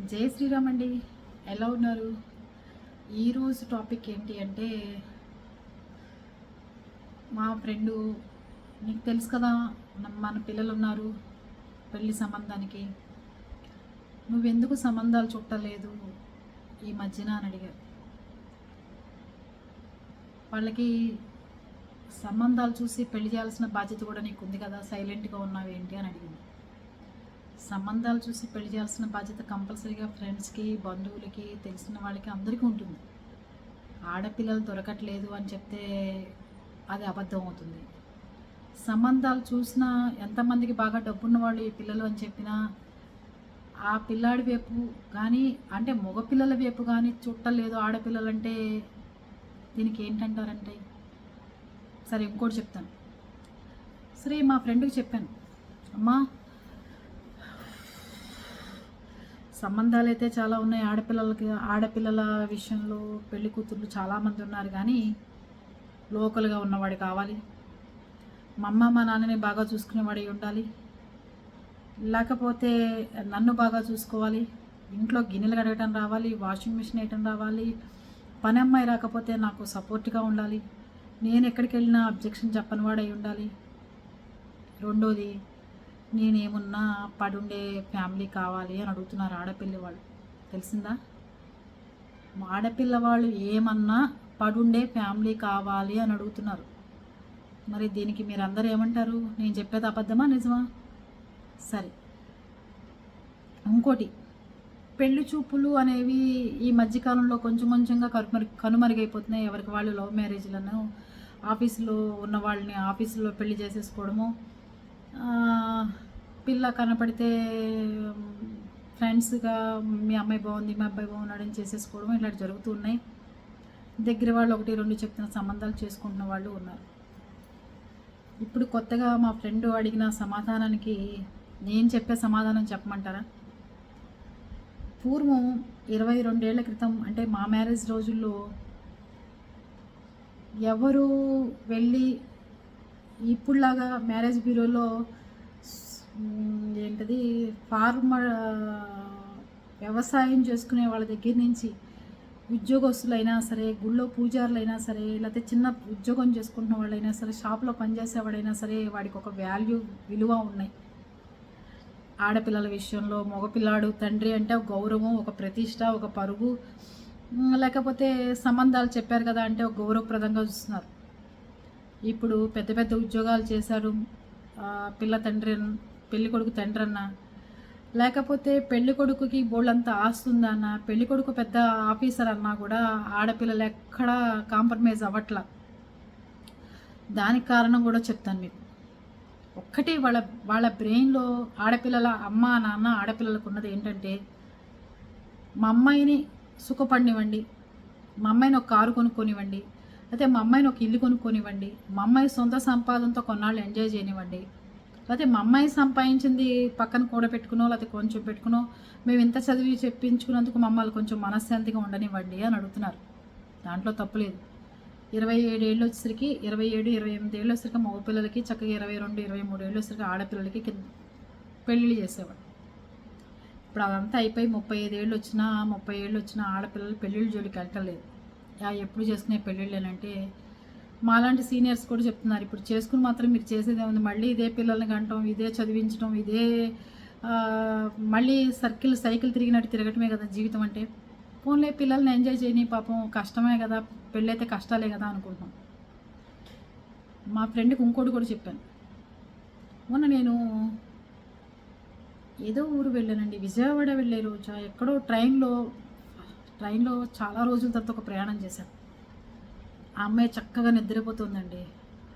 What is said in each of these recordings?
జై శ్రీరామ్ అండి. ఎలా ఉన్నారు? ఈరోజు టాపిక్ ఏంటి అంటే మా ఫ్రెండు నీకు తెలుసు కదా మన- పిల్లలు ఉన్నారు పెళ్ళి సంబంధానికి. నువ్వెందుకు సంబంధాలు చుట్టలేదు ఈ మధ్యన అని అడిగారు వాళ్ళకి సంబంధాలు చూసి పెళ్ళి చేయాల్సిన బాధ్యత కూడా నీకు ఉంది కదా సైలెంట్గా ఉన్నావు ఏంటి అని అడిగింది. సంబంధాలు చూసి పెళ్ళి చేయాల్సిన బాధ్యత కంపల్సరీగా ఫ్రెండ్స్కి బంధువులకి తెలిసిన వాళ్ళకి అందరికీ ఉంటుంది. ఆడపిల్లలు దొరకట్లేదు అని చెప్తే అది అబద్ధం అవుతుంది. సంబంధాలు చూసినా ఎంతమందికి బాగా డబ్బున్న వాళ్ళు ఈ పిల్లలు అని చెప్పినా ఆ పిల్లాడి వైపు కానీ అంటే మగపిల్లల వైపు కానీ చుట్టలేదు ఆడపిల్లలంటే దీనికి ఏంటంటారంటే? సరే ఇంకోటి చెప్తాను. సరే మా ఫ్రెండ్కి చెప్పాను. అమ్మా సంబంధాలు అయితే చాలా ఉన్నాయి. ఆడపిల్లలకి ఆడపిల్లల విషయంలో పెళ్ళి కూతుర్లు చాలామంది ఉన్నారు. కానీ లోకల్గా ఉన్నవాడు కావాలి. మా అమ్మ మా నాన్నని బాగా చూసుకునేవాడి ఉండాలి. లేకపోతే నన్ను బాగా చూసుకోవాలి. ఇంట్లో గిన్నెలు కడగటం రావాలి వాషింగ్ మిషన్ వేయటం రావాలి. పని అమ్మాయి రాకపోతే నాకు సపోర్ట్గా ఉండాలి. నేను ఎక్కడికి వెళ్ళినా అబ్జెక్షన్ చెప్పని వాడు ఉండాలి. రెండోది నేనేమున్నా పడుండే ఫ్యామిలీ కావాలి అని అడుగుతున్నారు ఆడపిల్ల వాళ్ళు. తెలిసిందా? ఆడపిల్ల వాళ్ళు ఏమన్నా పడుండే ఫ్యామిలీ కావాలి అని అడుగుతున్నారు. మరి దీనికి మీరందరూ ఏమంటారు? నేను చెప్పేది అబద్ధమా నిజమా? సరే. ఇంకోటి పెళ్ళి చూపులు అనేవి ఈ మధ్యకాలంలో కొంచెం కొంచెంగా కనుమరు కనుమరుగైపోతున్నాయి. ఎవరికి వాళ్ళు లవ్ మ్యారేజ్లను ఆఫీసులో ఉన్న వాళ్ళని ఆఫీసులో పెళ్ళి చేసేసుకోవడము పిల్ల కనపడితే ఫ్రెండ్స్గా మీ అమ్మాయి బాగుంది మీ అబ్బాయి బాగున్నాడని చేసేసుకోవడం ఇలాంటి జరుగుతూ ఉన్నాయి దగ్గర వాళ్ళు ఒకటి రెండు చెప్తున్న సంబంధాలు చేసుకుంటున్న వాళ్ళు ఉన్నారు. ఇప్పుడు కొత్తగా మా ఫ్రెండ్ అడిగిన సమాధానానికి నేను చెప్పే సమాధానం చెప్పమంటారా? పూర్వం ఇరవై రెండేళ్ళ క్రితం అంటే మా మ్యారేజ్ రోజుల్లో ఎవరు వెళ్ళి ఇప్పుడులాగా మ్యారేజ్ బ్యూరోలో ఏంటది? ఫార్మర్ వ్యవసాయం చేసుకునే వాళ్ళ దగ్గర నుంచి ఉద్యోగస్తులైనా సరే గుళ్ళో పూజారులైనా సరే లేకపోతే చిన్న ఉద్యోగం చేసుకుంటున్న వాళ్ళైనా సరే షాప్లో పనిచేసేవాడైనా సరే వాడికి ఒక వాల్యూ విలువ ఉన్నాయి. ఆడపిల్లల విషయంలో మగపిల్లాడు తండ్రి అంటే ఒక గౌరవం ఒక ప్రతిష్ట ఒక పరుగు లేకపోతే సంబంధాలు చెప్పారు కదా అంటే ఒక గౌరవప్రదంగా చూస్తున్నారు. ఇప్పుడు పెద్ద పెద్ద ఉద్యోగాలు చేశారు పిల్ల తండ్రి పెళ్ళి కొడుకు తండ్రి అన్న లేకపోతే పెళ్ళి కొడుకుకి బోళ్ళంతా ఆస్తుందా అన్న పెళ్ళి కొడుకు పెద్ద ఆఫీసర్ అన్నా కూడా ఆడపిల్లలు ఎక్కడా కాంప్రమైజ్ అవ్వట్లా? దానికి కారణం కూడా చెప్తాను మీకు. ఒక్కటి వాళ్ళ వాళ్ళ బ్రెయిన్లో ఆడపిల్లల అమ్మ నాన్న ఆడపిల్లలకు ఉన్నది ఏంటంటే మా అమ్మాయిని సుఖపడినివ్వండి. మా అమ్మాయిని ఒక కారు కొనుక్కొనివ్వండి. అయితే మా అమ్మాయిని ఒక ఇల్లు కొనుక్కొనివ్వండి. మా అమ్మాయి సొంత సంపాదనతో కొన్నాళ్ళు ఎంజాయ్ చేయనివ్వండి. లేకపోతే మా అమ్మాయి సంపాదించింది పక్కన కూడా పెట్టుకునో లేకపోతే కొంచెం పెట్టుకునో మేము ఇంత చదివి చెప్పించుకున్నందుకు మమ్మల్ని కొంచెం మనశ్శాంతిగా ఉండనివ్వండి అని అడుగుతున్నారు. దాంట్లో తప్పులేదు ఇరవై ఏడు ఏళ్ళు వచ్చేసరికి ఇరవై ఏడు ఇరవై ఎనిమిది ఏళ్ళు వచ్చేసరికి మగ పిల్లలకి చక్కగా ఇరవై రెండు ఇరవై మూడు ఏళ్ళు వచ్చేసరికి ఆడపిల్లలకి కింద పెళ్ళిళ్ళు చేసేవాడు ఇప్పుడు అదంతా అయిపోయి ముప్పై ఐదు ఏళ్ళు వచ్చినా ముప్పై ఏళ్ళు వచ్చినా ఆడపిల్లలు పెళ్ళిళ్ళు జోలికి వెళ్ళటలేదు యా ఎప్పుడు చేసుకునే పెళ్ళిళ్ళేనంటే మాలాంటి సీనియర్స్ కూడా చెప్తున్నారు. ఇప్పుడు చేసుకుని మాత్రం మీరు చేసేదే ఉంది మళ్ళీ ఇదే పిల్లల్ని కంటాం ఇదే చదివించడం ఇదే మళ్ళీ సర్కిల్ సైకిల్ తిరిగినట్టు తిరగటమే కదా జీవితం అంటే. ఫోన్లే పిల్లల్ని ఎంజాయ్ చేయని పాపం కష్టమే కదా పెళ్ళైతే కష్టాలే కదా అనుకుంటాం మా ఫ్రెండ్కి ఇంకోటి కూడా చెప్పాను. మొన్న నేను ఏదో ఊరు వెళ్ళానండి. విజయవాడ వెళ్ళే రోజు ఎక్కడో ట్రైన్లో ట్రైన్లో చాలా రోజుల తర్వాత ఒక ప్రయాణం చేశాను. ఆ అమ్మాయి చక్కగా నిద్రపోతుందండి.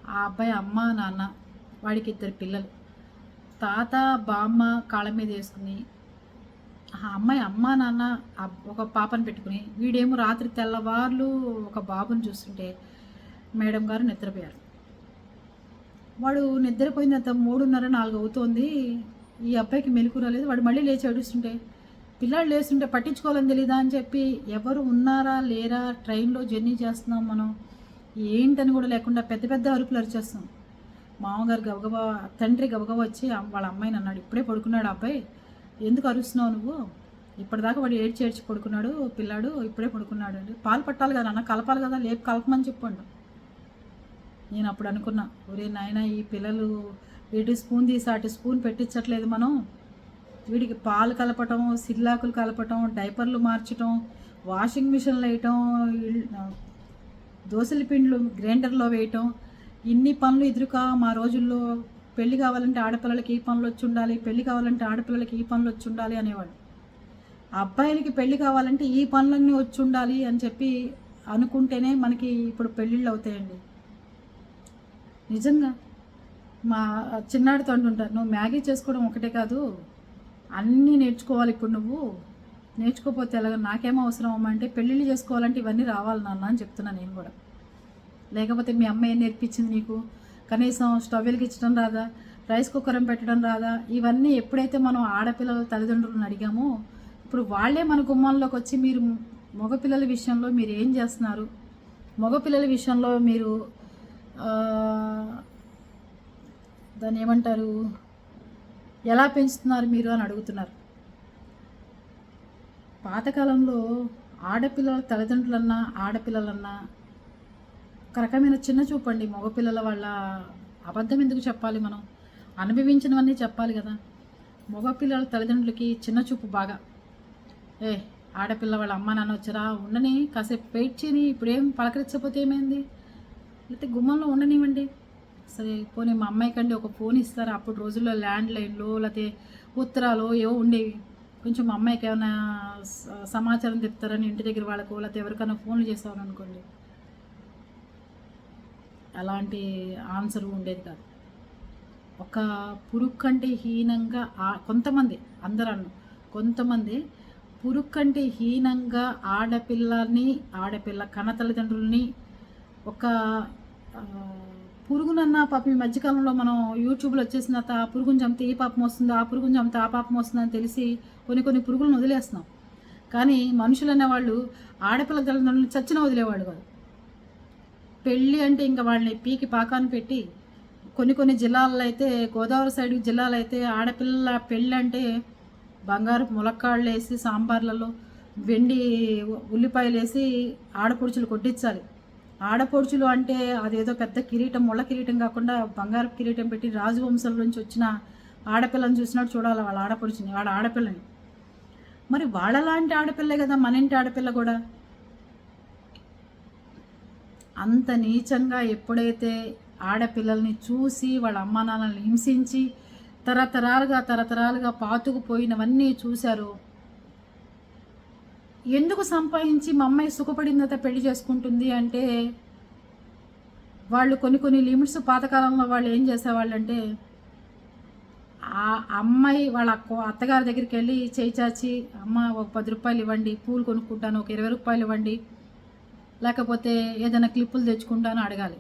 ఆ అబ్బాయి అమ్మ నాన్న వాడికి ఇద్దరు పిల్లలు. తాత బామ్మ కాళ్ళ మీద వేసుకుని ఆ అమ్మాయి అమ్మ నాన్న ఒక పాపను పెట్టుకుని వీడేమో రాత్రి తెల్లవార్లు ఒక బాబుని చూస్తుంటే మేడం గారు నిద్రపోయారు. వాడు నిద్రపోయిన తర్వాత మూడున్నర నాలుగు అవుతోంది. ఈ అబ్బాయికి మెలకు రాలేదు. వాడు మళ్ళీ లేచి ఏడుస్తుంటే పిల్లాడు లేస్తుంటే పట్టించుకోవాలని తెలీదా అని చెప్పి ఎవరు ఉన్నారా లేరా ట్రైన్లో జర్నీ చేస్తున్నాం మనం ఏంటని కూడా లేకుండా పెద్ద పెద్ద అరుపులు అరిచేస్తాం. మామగారు గబగబా తండ్రి గబగబా వచ్చి వాళ్ళ అమ్మాయిని అన్నాడు ఇప్పుడే పడుకున్నాడు అబ్బాయి? ఎందుకు అరుస్తున్నావు నువ్వు? ఇప్పటిదాకా వాడు ఏడ్చి ఏడ్చి పడుకున్నాడు పిల్లాడు ఇప్పుడే పడుకున్నాడు అండి పాలు పట్టాలి కదా అన్న కలపాలి కదా లేపు కలపమని చెప్పండు. నేను అప్పుడు అనుకున్నా ఒరే నాయన ఈ పిల్లలు వీటి స్పూన్ తీసి అటు స్పూన్ పెట్టించట్లేదు మనం. వీడికి పాలు కలపటం సిల్లాకులు కలపటం డైపర్లు మార్చటం వాషింగ్ మిషన్లు వేయటం దోశల దోసల పిండ్లు గ్రైండర్లో వేయటం ఇన్ని పనులు ఎదురుకా మా రోజుల్లో పెళ్ళి కావాలంటే ఆడపిల్లలకి ఈ పనులు వచ్చి ఉండాలి పెళ్ళి కావాలంటే ఆడపిల్లలకి ఈ పనులు వచ్చి ఉండాలి అనేవాడు. అబ్బాయిలకి పెళ్ళి కావాలంటే ఈ పనులన్నీ వచ్చి ఉండాలి అని చెప్పి అనుకుంటేనే మనకి ఇప్పుడు పెళ్ళిళ్ళు అవుతాయండి. నిజంగా మా చిన్నాడితో అంటుంటారు నువ్వు మ్యాగీ చేసుకోవడం ఒకటే కాదు అన్నీ నేర్చుకోవాలి ఇప్పుడు నువ్వు. నేర్చుకోపోతే ఎలాగ నాకేమో అవసరం అంటే పెళ్ళిళ్ళు చేసుకోవాలంటే ఇవన్నీ రావాలి నాన్న అని చెప్తున్నా నేను కూడా. లేకపోతే మీ అమ్మ ఏం నేర్పించింది నీకు? కనీసం స్టవ్ వెలిగించడం రాదా? రైస్ కుక్కర్ పెట్టడం రాదా? ఇవన్నీ ఎప్పుడైతే మనం ఆడపిల్లల తల్లిదండ్రులను అడిగామో ఇప్పుడు వాళ్ళే మన గుమ్మంలోకి వచ్చి మీరు మగపిల్లల విషయంలో మీరు ఏం చేస్తున్నారు? మగపిల్లల విషయంలో మీరు దాన్ని ఏమంటారు? ఎలా పెంచుతున్నారు మీరు అని అడుగుతున్నారు. పాతకాలంలో ఆడపిల్లల తల్లిదండ్రులన్నా ఆడపిల్లలన్నా ఒక రకమైన చిన్న చూపండి మగపిల్లల వాళ్ళ అబద్ధం ఎందుకు చెప్పాలి మనం? అనుభవించినవన్నీ చెప్పాలి కదా. మగపిల్లల తల్లిదండ్రులకి చిన్న చూపు బాగా. ఏ ఆడపిల్ల వాళ్ళ అమ్మ నాన్న వచ్చారా? ఉండని కాసేపు వెయిట్ చేయని ఇప్పుడేం పలకరించకపోతే ఏమైంది? లేకపోతే గుమ్మంలో ఉండనివ్వండి. సరే పోనీ మా అమ్మాయి కండి ఒక ఫోన్ ఇస్తారా? అప్పుడు రోజుల్లో ల్యాండ్ లైన్లో లేకపోతే ఉత్తరాలు ఏవో ఉండేవి. కొంచెం మా అమ్మాయికి ఏమైనా స- సమాచారం చెప్తారని ఇంటి దగ్గర వాళ్ళకు లేకపోతే ఎవరికైనా ఫోన్లు చేస్తామని అనుకోండి. అలాంటి ఆన్సర్ ఉండేది కాదు. ఒక పురుగు కంటే హీనంగా కొంతమంది అందరూ అన్ను కొంతమంది పురుగు కంటే హీనంగా ఆడపిల్లని ఆడపిల్ల కన్న తల్లిదండ్రులని ఒక పురుగునన్న పాపం ఈ మధ్యకాలంలో మనం యూట్యూబ్లో వచ్చేసిన తర్వాత ఆ పురుగుని చంపితే ఈ పాపం వస్తుంది ఆ పురుగుని చంపితే ఆ పాపం వస్తుంది అని తెలిసి కొన్ని కొన్ని పురుగులను వదిలేస్తున్నాం. కానీ మనుషులు అనేవాళ్ళు ఆడపిల్ల తల్లిదండ్రులను చచ్చిన వదిలేవాడు కాదు. పెళ్ళి అంటే ఇంకా వాళ్ళని పీకి పాకాన్ని పెట్టి కొన్ని కొన్ని జిల్లాల్లో అయితే గోదావరి సైడ్ జిల్లాలో అయితే ఆడపిల్ల పెళ్ళి అంటే బంగారు ములక్కాళ్ళు వేసి సాంబార్లలో వెండి ఉల్లిపాయలు వేసి ఆడపడుచులు కొట్టించాలి. ఆడపడుచులు అంటే అదేదో పెద్ద కిరీటం ముళ్ళ కిరీటం కాకుండా బంగారు కిరీటం పెట్టి రాజవంశం నుంచి వచ్చిన ఆడపిల్లని చూసినట్టు చూడాలి వాళ్ళ ఆడపడుచుని వాళ్ళ ఆడపిల్లని. మరి వాళ్ళలాంటి ఆడపిల్లే కదా మన ఇంటి ఆడపిల్ల కూడా? అంత నీచంగా ఎప్పుడైతే ఆడపిల్లల్ని చూసి వాళ్ళ అమ్మా నాన్నల్ని హింసించి తరతరాలుగా తరతరాలుగా పాతుకుపోయినవన్నీ చూశారు ఎందుకు సంపాదించి మా అమ్మాయి సుఖపడిందత పెళ్ళి చేసుకుంటుంది అంటే వాళ్ళు కొన్ని కొన్ని లిమిట్స్ పాతకాలంలో వాళ్ళు ఏం చేసేవాళ్ళంటే ఆ అమ్మాయి వాళ్ళ అత్తగారి దగ్గరికి వెళ్ళి చేయి చాచి అమ్మ ఒక పది రూపాయలు ఇవ్వండి పూలు కొనుక్కుంటాను ఒక ఇరవై రూపాయలు ఇవ్వండి లేకపోతే ఏదైనా క్లిప్పులు తెచ్చుకుంటాను అడగాలి.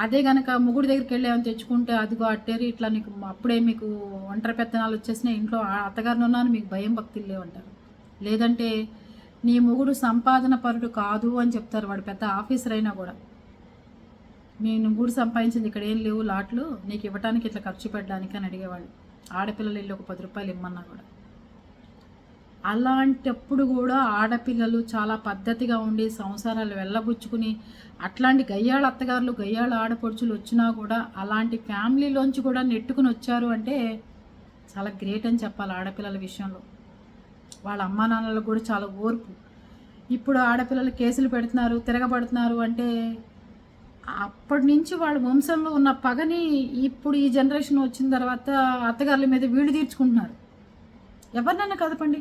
అదే కనుక ముగ్గురు దగ్గరికి వెళ్ళి ఏమైనా తెచ్చుకుంటే అదిగో అట్టేరి ఇట్లా నీకు అప్పుడే మీకు ఒంటరి పెత్తనాలు వచ్చేసినాయి ఇంట్లో ఆ అత్తగారిని ఉన్నాను మీకు భయం భక్తులు లేవంటారు. లేదంటే నీ మొగుడు సంపాదన పరుడు కాదు అని చెప్తారు వాడు పెద్ద ఆఫీసర్ అయినా కూడా. నేను నువ్వుడు సంపాదించింది ఇక్కడ ఏం లేవు లాట్లు నీకు ఇవ్వడానికి ఇట్లా ఖర్చు పెట్టడానికి అని అడిగేవాళ్ళు ఆడపిల్లలు ఇల్లు ఒక పది రూపాయలు ఇమ్మన్నా కూడా. అలాంటప్పుడు కూడా ఆడపిల్లలు చాలా పద్ధతిగా ఉండి సంసారాలు వెళ్ళబుచ్చుకుని అట్లాంటి గయ్యాళ అత్తగారులు గయ్యాళ ఆడపడుచులు వచ్చినా కూడా అలాంటి ఫ్యామిలీలోంచి కూడా నెట్టుకుని వచ్చారు అంటే చాలా గ్రేట్ అని చెప్పాలి ఆడపిల్లల విషయంలో. వాళ్ళ అమ్మా నాన్నలకు కూడా చాలా ఓర్పు. ఇప్పుడు ఆడపిల్లలు కేసులు పెడుతున్నారు తిరగబడుతున్నారు అంటే అప్పటి నుంచి వాళ్ళ వంశంలో ఉన్న పగని ఇప్పుడు ఈ జనరేషన్ వచ్చిన తర్వాత అత్తగారుల మీద వీళ్ళు తీర్చుకుంటున్నారు. ఎవరినైనా కదపండి?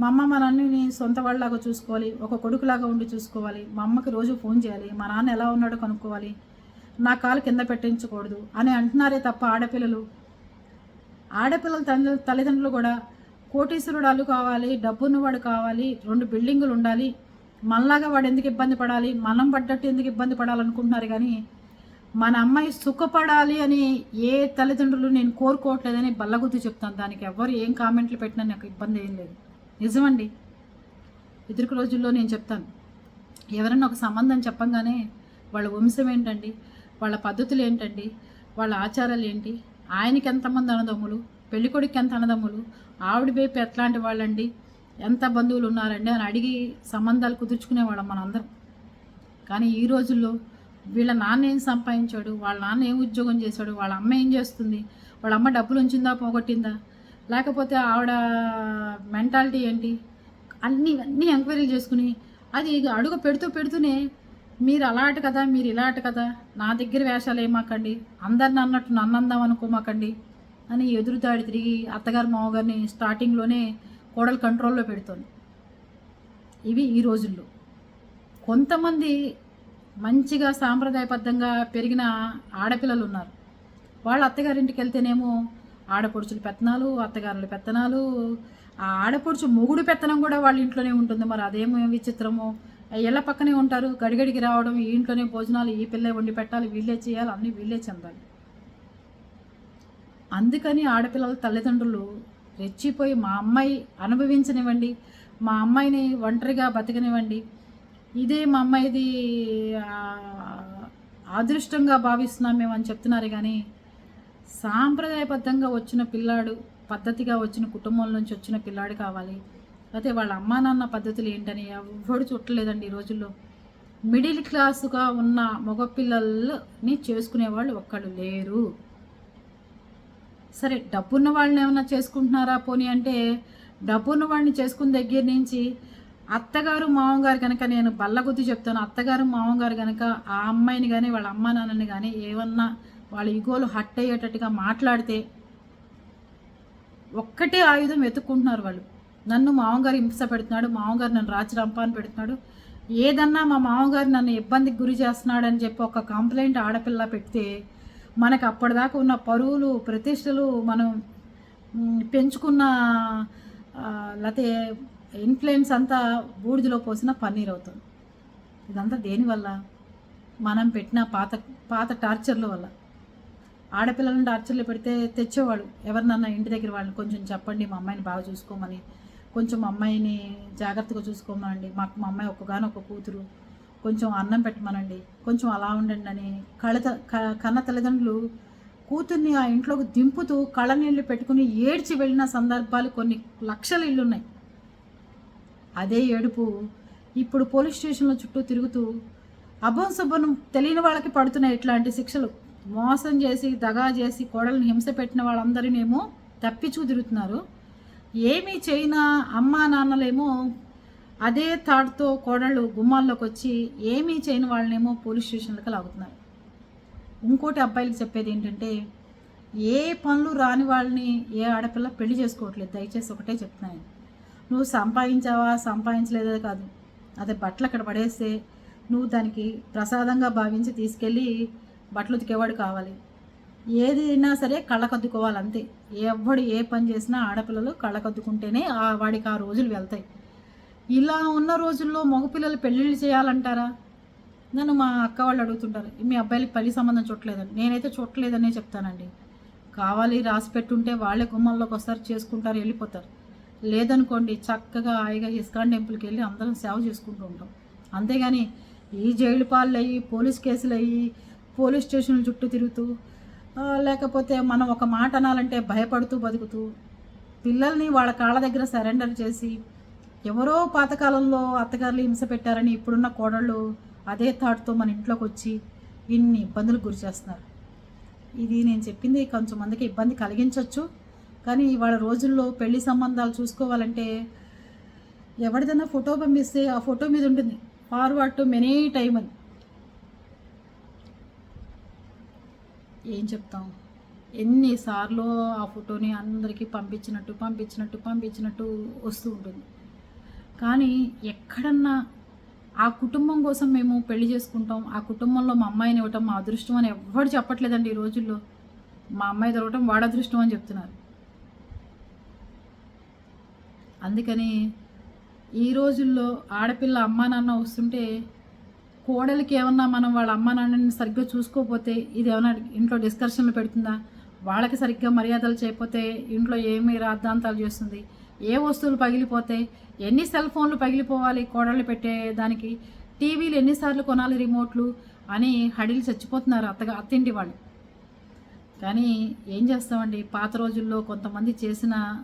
మా అమ్మ మా నాన్నని సొంత వాళ్ళలాగా చూసుకోవాలి ఒక కొడుకులాగా ఉండి చూసుకోవాలి మా అమ్మకి రోజు ఫోన్ చేయాలి మా నాన్న ఎలా ఉన్నాడో కనుక్కోవాలి నా కాలు కింద పెట్టించకూడదు అని అంటున్నారే తప్ప ఆడపిల్లలు. ఆడపిల్లల తల్లి తల్లిదండ్రులు కూడా కోటీశ్వరుడు అల్లు కావాలి డబ్బున్నవాడు కావాలి రెండు బిల్డింగులు ఉండాలి. మనలాగా వాడు ఎందుకు ఇబ్బంది పడాలి? మనం పడ్డట్టు ఎందుకు ఇబ్బంది పడాలనుకుంటున్నారు కానీ మన అమ్మాయి సుఖపడాలి అని ఏ తల్లిదండ్రులు నేను కోరుకోవట్లేదని బల్లగుద్దు చెప్తాను. దానికి ఎవరు ఏం కామెంట్లు పెట్టినా నాకు ఇబ్బంది ఏం లేదు. నిజమండి. ఎదురుకు రోజుల్లో నేను చెప్తాను. ఎవరైనా ఒక సంబంధం చెప్పంగానే వాళ్ళ వంశం ఏంటండి? వాళ్ళ పద్ధతులు ఏంటండి? వాళ్ళ ఆచారాలు ఏంటి? ఆయనకి ఎంతమంది అన్నదమ్ములు? పెళ్ళికొడుకు ఎంత అన్నదమ్ములు? ఆవిడ వైపు ఎట్లాంటి వాళ్ళండి? ఎంత బంధువులు ఉన్నారండి? అని అడిగి సంబంధాలు కుదుర్చుకునేవాళ్ళం మనందరం. కానీ ఈ రోజుల్లో వీళ్ళ నాన్న ఏం సంపాదించాడు? వాళ్ళ నాన్న ఏం ఉద్యోగం చేశాడు? వాళ్ళ అమ్మ ఏం చేస్తుంది? వాళ్ళ అమ్మ డబ్బులు ఉంచిందా పోగొట్టిందా? లేకపోతే ఆవిడ మెంటాలిటీ ఏంటి? అన్నీ అన్నీ ఎంక్వైరీలు చేసుకుని అది ఇక అడుగు పెడుతూ పెడుతూనే మీరు అలాంటి కదా మీరు ఇలాంటి కదా నా దగ్గర వేషాలు ఏమాకండి? అందరిని అన్నట్టు నన్ను అందాం అనుకోమాకండి అని ఎదురుదాడి తిరిగి అత్తగారు మామగారిని స్టార్టింగ్లోనే కోడలు కంట్రోల్లో పెడుతోంది. ఇవి ఈ రోజుల్లో. కొంతమంది మంచిగా సాంప్రదాయబద్ధంగా పెరిగిన ఆడపిల్లలు ఉన్నారు. వాళ్ళ అత్తగారింటికి వెళ్తేనేమో ఆడపడుచుల పెత్తనాలు అత్తగారుల పెత్తనాలు ఆ ఆడపడుచు మొగుడు పెత్తనం కూడా వాళ్ళ ఇంట్లోనే ఉంటుంది. మరి అదేమో విచిత్రమో. ఇళ్ళ పక్కనే ఉంటారు. గడిగడికి రావడం ఈ ఇంట్లోనే భోజనాలు ఈ పిల్లే వండి పెట్టాలి వీళ్ళే చేయాలి అన్నీ వీళ్ళే చెందాలి. అందుకని ఆడపిల్లల తల్లిదండ్రులు రెచ్చిపోయి మా అమ్మాయి అనుభవించనివ్వండి మా అమ్మాయిని ఒంటరిగా బతకనివ్వండి. ఇదే మా అమ్మాయిది అదృష్టంగా భావిస్తున్నాం మేము అని చెప్తున్నారు కానీ సాంప్రదాయబద్ధంగా వచ్చిన పిల్లాడు పద్ధతిగా వచ్చిన కుటుంబం నుంచి వచ్చిన పిల్లాడు కావాలి. అయితే వాళ్ళ అమ్మా నాన్న పద్ధతులు ఏంటని ఎవడు చుట్టలేదండి ఈ రోజుల్లో. మిడిల్ క్లాసుగా ఉన్న మగపిల్లల్ని చేసుకునేవాళ్ళు ఒక్కడు లేరు. సరే డబ్బున్న వాళ్ళని ఏమైనా చేసుకుంటున్నారా పోనీ అంటే డబ్బున్న వాడిని చేసుకున్న దగ్గర నుంచి అత్తగారు మామగారు కనుక నేను బల్లగుద్ది చెప్తాను. అత్తగారు మామగారు కనుక ఆ అమ్మాయిని కానీ వాళ్ళ అమ్మ నాన్నని కానీ ఏమన్నా వాళ్ళ ఇగోలు హట్ అయ్యేటట్టుగా మాట్లాడితే ఒక్కటే ఆయుధం వెతుక్కుంటున్నారు వాళ్ళు. నన్ను మామగారు హింస పెడుతున్నాడు మామగారు నన్ను రాచి రంపాన్ని పెడుతున్నాడు. ఏదన్నా మా మామగారు నన్ను ఇబ్బందికి గురి చేస్తున్నాడు అని చెప్పి ఒక కంప్లైంట్ ఆడపిల్ల పెడితే మనకు అప్పటిదాకా ఉన్న పరువులు ప్రతిష్టలు మనం పెంచుకున్న లేకపోతే ఇన్ఫ్లుయెన్స్ అంతా బూడిదలో పోసిన పన్నీర్ అవుతుంది. ఇదంతా దేనివల్ల మనం పెట్టిన పాత పాత టార్చర్ల వల్ల. ఆడపిల్లలను టార్చర్లు పెడితే తెచ్చేవాళ్ళు ఎవరినన్నా ఇంటి దగ్గర వాళ్ళని కొంచెం చెప్పండి మా అమ్మాయిని బాగా చూసుకోమని కొంచెం మా అమ్మాయిని జాగ్రత్తగా చూసుకోమనండి మాకు మా అమ్మాయి ఒక్కగానొక్క కూతురు కొంచెం అన్నం పెట్టమనండి. కొంచెం అలా ఉండండి అని కళత క- కన్న తల్లిదండ్రులు కూతుర్ని ఆ ఇంట్లోకి దింపుతూ కళ్ళ నీళ్ళు పెట్టుకుని ఏడ్చి వెళ్ళిన సందర్భాలు కొన్ని లక్షల ఇళ్ళు ఉన్నాయి. అదే ఏడుపు ఇప్పుడు పోలీస్ స్టేషన్ల చుట్టూ తిరుగుతూ అభం శుభ్రం తెలియని వాళ్ళకి పడుతున్నాయి ఇట్లాంటి శిక్షలు. మోసం చేసి దగా చేసి కోడల్ని హింస పెట్టిన వాళ్ళందరినేమో తప్పించు తిరుగుతున్నారు. ఏమీ చేయన అమ్మా నాన్నలేమో అదే థాట్తో కోడళ్ళు గుమ్మాల్లోకి వచ్చి ఏమీ చేయని వాళ్ళనేమో పోలీస్ స్టేషన్లకు లాగుతున్నారు. ఇంకోటి అబ్బాయిలు చెప్పేది ఏంటంటే ఏ పనులు రాని వాళ్ళని ఏ ఆడపిల్ల పెళ్ళి చేసుకోవట్లేదు దయచేసి ఒకటే చెప్తున్నాను నువ్వు సంపాదించావా? సంపాదించలేదే కాదు. అదే బట్టలు అక్కడ పడేస్తే నువ్వు దానికి ప్రసాదంగా భావించి తీసుకెళ్ళి బట్టలు ఉతికేవాడు కావాలి. ఏదైనా సరే కళ్ళకద్దుకోవాలి అంతే. ఎవడు ఏ పని చేసినా ఆడపిల్లలు కళ్ళకద్దుకుంటేనే ఆ వాడికి ఆ రోజులు వెళ్తాయి. ఇలా ఉన్న రోజుల్లో మగపిల్లలు పెళ్ళిళ్ళు చేయాలంటారా? నన్ను మా అక్క వాళ్ళు అడుగుతుంటారు. మీ అబ్బాయిలకి పెళ్ళి సంబంధం చూడలేదని నేనైతే చూడలేదనే చెప్తానండి. కావాలి రాసి పెట్టుంటే వాళ్ళే గుమ్మంలోకి వస్తారు చేసుకుంటారు వెళ్ళిపోతారు. లేదనుకోండి చక్కగా హాయిగా ఇస్కాన్ టెంపుల్కి వెళ్ళి అందరం సేవ చేసుకుంటూ ఉంటాం. అంతేగాని ఈ జైలు పాలు అయ్యి పోలీస్ కేసులు అయ్యి పోలీస్ స్టేషన్ల చుట్టూ తిరుగుతూ లేకపోతే మనం ఒక మాట అనాలంటే భయపడుతూ బతుకుతూ పిల్లల్ని వాళ్ళ కాళ్ళ దగ్గర సరెండర్ చేసి ఎవరో పాతకాలంలో అత్తగారులు హింస పెట్టారని ఇప్పుడున్న కోడళ్ళు అదే థాట్తో మన ఇంట్లోకి వచ్చి ఇన్ని ఇబ్బందులు గురి చేస్తున్నారు. ఇది నేను చెప్పింది కొంచెం మందికి ఇబ్బంది కలిగించవచ్చు కానీ ఇవాళ రోజుల్లో పెళ్ళి సంబంధాలు చూసుకోవాలంటే ఎవరిదైనా ఫోటో పంపిస్తే ఆ ఫోటో మీద ఉంటుంది. ఫార్వర్డ్ టు మెనీ టైమ్ అని. ఏం చెప్తాం? ఎన్నిసార్లు ఆ ఫోటోని అందరికీ పంపించినట్టు పంపించినట్టు పంపించినట్టు వస్తూ ఉంటుంది. కానీ ఎక్కడన్నా ఆ కుటుంబం కోసం మేము పెళ్ళి చేసుకుంటాం ఆ కుటుంబంలో మా అమ్మాయిని ఇవ్వటం మా అదృష్టం అని ఎవ్వరు చెప్పట్లేదండి ఈ రోజుల్లో. మా అమ్మాయి దొరకటం వాడ అదృష్టం అని చెప్తున్నారు. అందుకని ఈ రోజుల్లో ఆడపిల్ల అమ్మా నాన్న వస్తుంటే కోడలికి ఏమన్నా మనం వాళ్ళ అమ్మా నాన్నని సరిగ్గా చూసుకోకపోతే ఇది ఏమైనా ఇంట్లో డిస్కషన్లు పెడుతుందా? వాళ్ళకి సరిగ్గా మర్యాదలు చేయకపోతే ఇంట్లో ఏమి రాద్ధాంతాలు చేస్తుంది? ఏ వస్తువులు పగిలిపోతాయి ఎన్ని సెల్ ఫోన్లు పగిలిపోవాలి కోడళ్ళు పెట్టే దానికి? టీవీలు ఎన్నిసార్లు కొనాలి రిమోట్లు? అని హడిలు చచ్చిపోతున్నారు అత్తగా అత్తింటి వాళ్ళు. కానీ ఏం చేస్తామండి? పాత రోజుల్లో కొంతమంది చేసిన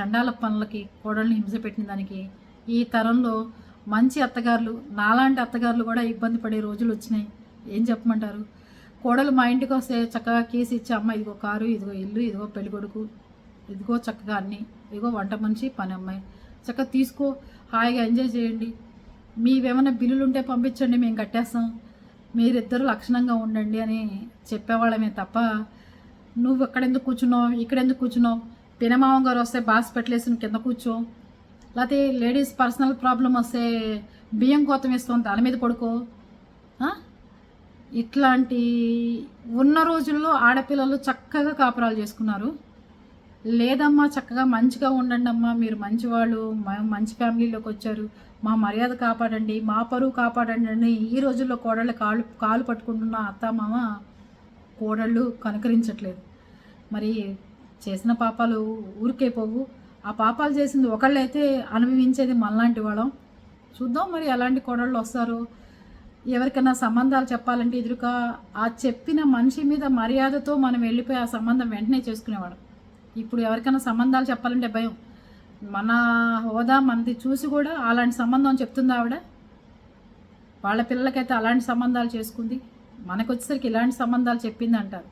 చండాల పనులకి కోడల్ని హింస పెట్టిన దానికి ఈ తరంలో మంచి అత్తగారులు నాలాంటి అత్తగారులు కూడా ఇబ్బంది పడే రోజులు వచ్చినాయి. ఏం చెప్పమంటారు? కోడలు మా ఇంటికి వస్తే చక్కగా కేసు ఇచ్చి అమ్మ ఇదిగో కారు ఇదిగో ఇల్లు ఇదిగో పెళ్ళికొడుకు. ఇదిగో చక్కగా అన్నీ. ఇదిగో వంట మనిషి పని అమ్మాయి. చక్కగా తీసుకో హాయిగా ఎంజాయ్ చేయండి. మీవేమైనా బిల్లులు ఉంటే పంపించండి మేము కట్టేస్తాం. మీరిద్దరు లక్షణంగా ఉండండి అని చెప్పేవాళ్ళమే తప్ప నువ్వు ఎక్కడెందుకు కూర్చున్నావు ఇక్కడెందుకు కూర్చున్నావు? పినమామ గారు వస్తే బాస్ పెట్టలేసి కింద కూర్చో. లేకపోతే లేడీస్ పర్సనల్ ప్రాబ్లం వస్తే బియ్యం కోతం ఇస్తాం దాని మీద పడుకో. ఇట్లాంటి ఉన్న రోజుల్లో ఆడపిల్లలు చక్కగా కాపురాలు చేసుకున్నారు. లేదమ్మా చక్కగా మంచిగా ఉండండి అమ్మా మీరు మంచివాళ్ళు మంచి ఫ్యామిలీలోకి వచ్చారు. మా మర్యాద కాపాడండి మా పరువు కాపాడండి అని ఈ రోజుల్లో కోడళ్ళు కాలు కాలు పట్టుకుంటున్న అత్త మామ కోడళ్ళు కనుకరించట్లేదు. మరి చేసిన పాపాలు ఊరికే పోవు. ఆ పాపాలు చేసింది ఒకళ్ళైతే అనుభవించేది మనలాంటి వాళ్ళం. చూద్దాం మరి ఎలాంటి కోడళ్ళు వస్తారు. ఎవరికైనా సంబంధాలు చెప్పాలంటే ఎదురుగా ఆ చెప్పిన మనిషి మీద మర్యాదతో మనం వెళ్ళిపోయి ఆ సంబంధం వెంటనే చేసుకునేవాళ్ళం. ఇప్పుడు ఎవరికైనా సంబంధాలు చెప్పాలంటే భయం. మన హోదా మనది చూసి కూడా అలాంటి సంబంధం చెప్తుంది ఆవిడ. వాళ్ళ పిల్లలకైతే అలాంటి సంబంధాలు చేసుకుంది. మనకు వచ్చేసరికి ఇలాంటి సంబంధాలు చెప్పింది అంటారు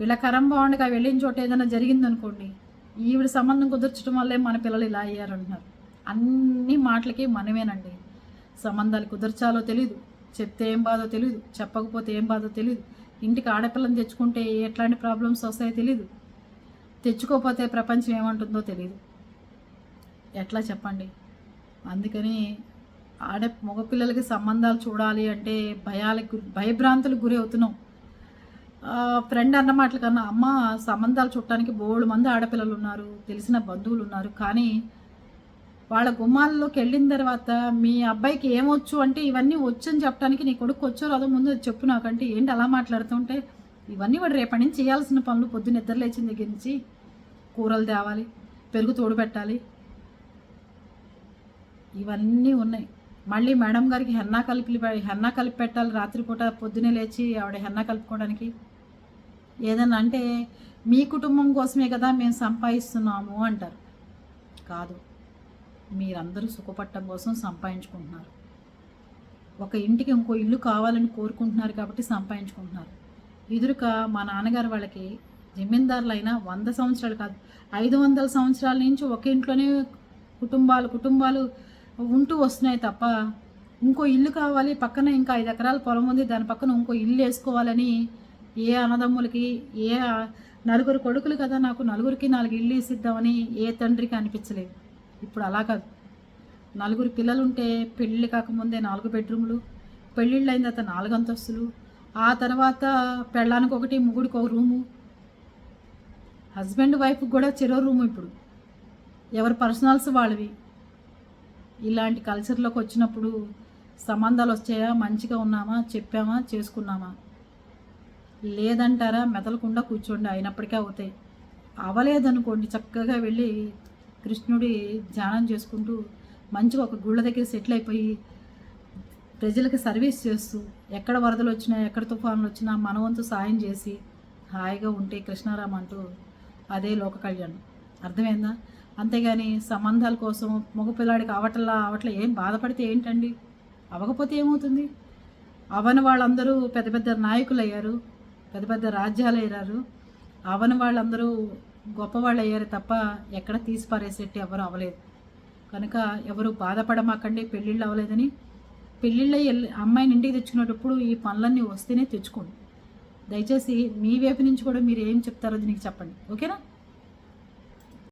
వీళ్ళ కరం బాగుండగా వెళ్ళిన చోట ఏదైనా జరిగిందనుకోండి ఈవిడ సంబంధం కుదర్చడం వల్లే మన పిల్లలు ఇలా అయ్యారంటున్నారు. అన్ని మాటలకి మనమేనండి. సంబంధాలు కుదర్చాలో తెలియదు చెప్తే ఏం బాధో తెలియదు చెప్పకపోతే ఏం బాధో తెలియదు ఇంటికి ఆడపిల్లని తెచ్చుకుంటే ఎట్లాంటి ప్రాబ్లమ్స్ వస్తాయో తెలియదు తెచ్చుకోకపోతే ప్రపంచం ఏమంటుందో తెలియదు ఎట్లా చెప్పండి? అందుకని ఆడ మగపిల్లలకి సంబంధాలు చూడాలి అంటే భయాలకు భయభ్రాంతులకు గురి అవుతున్నాం. ఫ్రెండ్ అన్న మాటల కన్నా అమ్మ సంబంధాలు చూడటానికి బోళ్ళు మంది ఆడపిల్లలు ఉన్నారు తెలిసిన బంధువులు ఉన్నారు. కానీ వాళ్ళ గుమ్మాల్లోకి వెళ్ళిన తర్వాత మీ అబ్బాయికి ఏమొచ్చు అంటే ఇవన్నీ వచ్చు అని చెప్పడానికి నీ కొడుకు వచ్చో రాదో ముందు చెప్పు నాకంటే. ఏంటి అలా మాట్లాడుతుంటే? ఇవన్నీ వాడు రేపటి నుంచి చేయాల్సిన పనులు పొద్దున్న నిద్ర లేచిన దగ్గర నుంచి కూరలు తేవాలి పెరుగు తోడు పెట్టాలి. ఇవన్నీ ఉన్నాయి. మళ్ళీ మేడం గారికి హెన్నా కలిపి హెన్నా కలిపి పెట్టాలి రాత్రిపూట. పొద్దునే లేచి ఆవిడ హెన్నా కలుపుకోవడానికి. ఏదన్నా అంటే మీ కుటుంబం కోసమే కదా మేము సంపాదిస్తున్నాము అంటారు. కాదు. మీరందరూ సుఖపట్టం కోసం సంపాదించుకుంటున్నారు. ఒక ఇంటికి ఇంకో ఇల్లు కావాలని కోరుకుంటున్నారు కాబట్టి సంపాదించుకుంటున్నారు. ఎదురుక మా నాన్నగారు వాళ్ళకి జమీందారులైనా వంద సంవత్సరాలు కాదు ఐదు వందల సంవత్సరాల నుంచి ఒక ఇంట్లోనే కుటుంబాలు కుటుంబాలు ఉంటూ వస్తున్నాయి తప్ప ఇంకో ఇల్లు కావాలి పక్కన ఇంకా ఐదు ఎకరాల పొలం ఉంది దాని పక్కన ఇంకో ఇల్లు వేసుకోవాలని ఏ అన్నదమ్ములకి ఏ నలుగురు కొడుకులు కదా నాకు నలుగురికి నాలుగు ఇల్లు వేసిద్దామని ఏ తండ్రికి అనిపించలేదు. ఇప్పుడు అలా కాదు. నలుగురు పిల్లలు ఉంటే పెళ్ళి కాకముందే నాలుగు బెడ్రూమ్లు పెళ్ళిళ్ళు అయిన తర్వాత నాలుగు అంతస్తులు ఆ తర్వాత పెళ్ళానికి ఒకటి ముగ్గుడికి ఒక రూము హస్బెండ్ వైఫ్ కూడా చెరో రూమ్ ఇప్పుడు. ఎవరి పర్సనల్స్ వాళ్ళవి. ఇలాంటి కల్చర్లోకి వచ్చినప్పుడు సంబంధాలు వచ్చాయా? మంచిగా ఉన్నామా? చెప్పామా? చేసుకున్నామా? లేదంటారా? మెదలకుండా కూర్చోండి. అయినప్పటికీ అవుతాయి. అవలేదనుకోండి. చక్కగా వెళ్ళి కృష్ణుడి ధ్యానం చేసుకుంటూ మంచిగా ఒక గుళ్ళ దగ్గర సెటిల్ అయిపోయి ప్రజలకు సర్వీస్ చేస్తూ ఎక్కడ వరదలు వచ్చినా ఎక్కడ తుఫానులు వచ్చినా మన వంతు సాయం చేసి హాయిగా ఉంటే కృష్ణారామంటూ అదే లోక కళ్యాణం. అర్థమైందా? అంతేగాని సంబంధాల కోసం మగపిల్లాడికి అవట్లా అవట్లా ఏం బాధపడితే ఏంటండి? అవ్వకపోతే ఏమవుతుంది? అవని వాళ్ళందరూ పెద్ద పెద్ద నాయకులు అయ్యారు పెద్ద పెద్ద రాజ్యాలు అయ్యారు అవని వాళ్ళందరూ గొప్పవాళ్ళు అయ్యారు తప్ప ఎక్కడ తీసి పారేసేట్టు ఎవరు అవ్వలేదు. కనుక ఎవరు బాధపడమాకండి పెళ్ళిళ్ళు అవ్వలేదని. పెళ్ళిళ్ళ అమ్మాయిని ఇంటికి తెచ్చుకునేటప్పుడు ఈ పనులన్నీ వస్తేనే తెచ్చుకోండి. దయచేసి మీ వైపు నుంచి కూడా మీరు ఏం చెప్తారో దీనికి చెప్పండి. ఓకేనా?